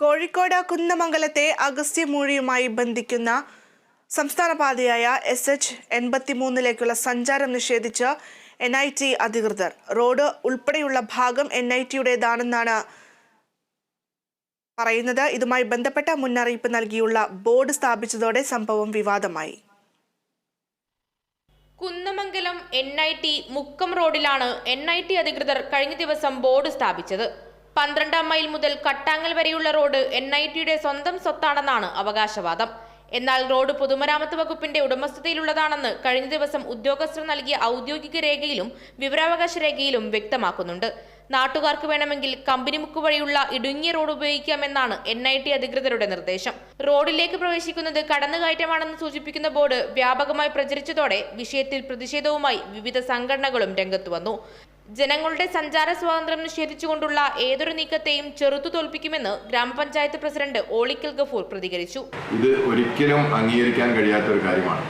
കോഴിക്കോട് കുന്നമംഗലത്തെ അഗസ്ത്യമൂഴിയുമായി ബന്ധിക്കുന്ന സംസ്ഥാന പാതയായ S H എൺപത്തിമൂന്നിലേക്കുള്ള സഞ്ചാരം നിഷേധിച്ച് എൻ ഐ ടി അധികൃതർ. റോഡ് ഉൾപ്പെടെയുള്ള ഭാഗം എൻ ഐ ടിയുടേതാണെന്നാണ് പറയുന്നത്. ഇതുമായി ബന്ധപ്പെട്ട മുന്നറിയിപ്പ് നൽകിയുള്ള ബോർഡ് സ്ഥാപിച്ചതോടെ സംഭവം വിവാദമായി. Kunnamangalam N I T Mukkam റോഡിലാണ് എൻ ഐ ടി അധികൃതർ കഴിഞ്ഞ ദിവസം ബോർഡ് സ്ഥാപിച്ചത്. പന്ത്രണ്ടാം മൈൽ മുതൽ കട്ടാങ്ങൽ വരെയുള്ള റോഡ് എൻ ഐ ടിയുടെ സ്വന്തം സ്വത്താണെന്നാണ് അവകാശവാദം. എന്നാൽ റോഡ് പൊതുമരാമത്ത് വകുപ്പിന്റെ ഉടമസ്ഥതയിലുള്ളതാണെന്ന് കഴിഞ്ഞ ദിവസം ഉദ്യോഗസ്ഥർ നൽകിയ ഔദ്യോഗിക രേഖയിലും വിവരാവകാശ രേഖയിലും വ്യക്തമാക്കുന്നുണ്ട്. നാട്ടുകാർക്ക് വേണമെങ്കിൽ കമ്പനിമുക്ക് വഴിയുള്ള ഇടുങ്ങിയ റോഡ് ഉപയോഗിക്കാമെന്നാണ് എൻ ഐ ടി അധികൃതരുടെ നിർദ്ദേശം. റോഡിലേക്ക് പ്രവേശിക്കുന്നത് കടന്നുകയറ്റമാണെന്ന് സൂചിപ്പിക്കുന്ന ബോർഡ് വ്യാപകമായി പ്രചരിച്ചതോടെ വിഷയത്തിൽ പ്രതിഷേധവുമായി വിവിധ സംഘടനകളും രംഗത്തു വന്നു. ജനങ്ങളുടെ സഞ്ചാര സ്വാതന്ത്ര്യം നിഷേധിച്ചുകൊണ്ടുള്ള ഏതൊരു നീക്കത്തെയും ചെറുത്തു തോൽപ്പിക്കുമെന്ന് ഗ്രാമപഞ്ചായത്ത് പ്രസിഡന്റ് ഓളിക്കൽ ഗഫൂർ പ്രതികരിച്ചു. ഇത് ഒരിക്കലും അംഗീകരിക്കാൻ കഴിയാത്ത ഒരു കാര്യമാണ്.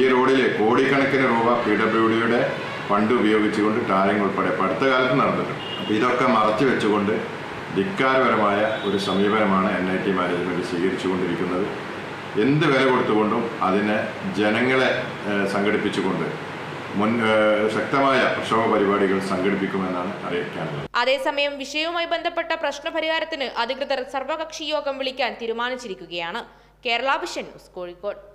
ഈ റോഡിലെ കോടിക്കണക്കിന് രൂപ പി ഡബ്ല്യു ഡിയുടെ ഫണ്ട് ഉപയോഗിച്ചുകൊണ്ട് ടാറിംഗ് ഉൾപ്പെടെ അടുത്ത കാലത്ത് നടന്നിട്ടുണ്ട്. അപ്പോൾ ഇതൊക്കെ മറച്ചു വെച്ചുകൊണ്ട് ധിക്കാരപരമായ ഒരു സമീപനമാണ് എൻ ഐ ടി മാനേജ്മെന്റ് സ്വീകരിച്ചുകൊണ്ടിരിക്കുന്നത്. എന്ത് വില കൊടുത്തുകൊണ്ടും അതിനെ ജനങ്ങളെ സംഘടിപ്പിച്ചുകൊണ്ട് ശക്തമായ അതേസമയം വിഷയവുമായി ബന്ധപ്പെട്ട പ്രശ്നപരിഹാരത്തിന് അധികൃതർ സർവകക്ഷി യോഗം വിളിക്കാൻ തീരുമാനിച്ചിരിക്കുകയാണ്. Kerala vision news Kozhikode.